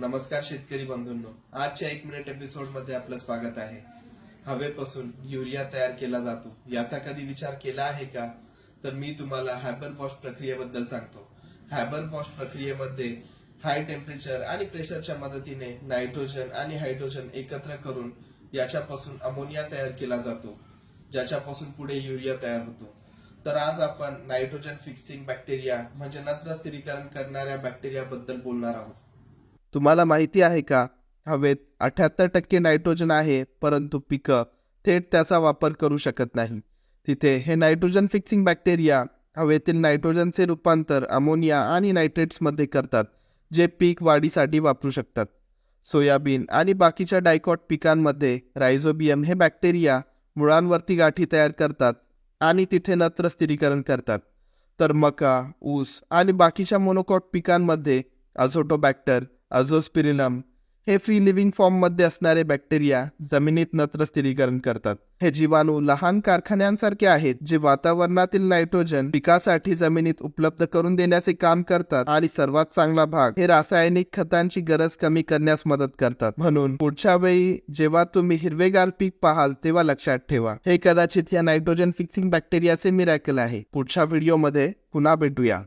नमस्कार शेतकरी बंधूंनो. आजच्या एक मिनिट एपिसोडमध्ये आपलं स्वागत आहे. हवेपासून युरिया तयार केला जातो. याचा कधी विचार केला आहे का? तर मी तुम्हाला हायबर पॉश प्रक्रियेबद्दल सांगतो. हायबर पॉश प्रक्रियेमध्ये हाय टेम्परेचर आणि प्रेशरच्या मदतीने नायट्रोजन आणि हायड्रोजन एकत्र करून याच्यापासून अमोनिया तयार केला जातो. ज्याच्यापासून पुढे युरिया तयार होतो. तर आज आपण नायट्रोजन फिक्सिंग बॅक्टेरिया म्हणजे नत्र स्थिरीकरण करणाऱ्या बॅक्टेरिया बद्दल बोलणार आहोत. तुम्हाला माहिती आहे का? हवेत अठ्याहत्तर टक्के नायट्रोजन आहे परंतु पिकं थेट त्याचा वापर करू शकत नाही. तिथे हे नायट्रोजन फिक्सिंग बॅक्टेरिया हवेतील नायट्रोजनचे रूपांतर अमोनिया आणि नायट्रेट्समध्ये करतात जे पीक वाढीसाठी वापरू शकतात. सोयाबीन आणि बाकीच्या डायकॉट पिकांमध्ये रायझोबियम हे बॅक्टेरिया मुळांवरती गाठी तयार करतात आणि तिथे नत्र स्थिरीकरण करतात. तर मका ऊस आणि बाकीच्या मोनोकॉट पिकांमध्ये अझोटोबॅक्टर अझोस्पिरिनम हे फ्री लिव्हिंग फॉर्ममध्ये असणारे बॅक्टेरिया जमिनीत नत्र स्थिरीकरण करतात. हे जीवाणू लहान कारखान्यांसारखे आहेत जे वातावरणातील नायट्रोजन पिकासाठी जमिनीत उपलब्ध करून देण्याचे काम करतात आणि सर्वात चांगला भाग हे रासायनिक खतांची गरज कमी करण्यास मदत करतात. म्हणून पुढच्या वेळी जेव्हा तुम्ही हिरवेगार पीक पाहाल तेव्हा लक्षात ठेवा हे कदाचित या नायट्रोजन फिक्सिंग बॅक्टेरियाचे मिरॅकल आहे. पुढच्या व्हिडिओमध्ये पुन्हा भेटूया.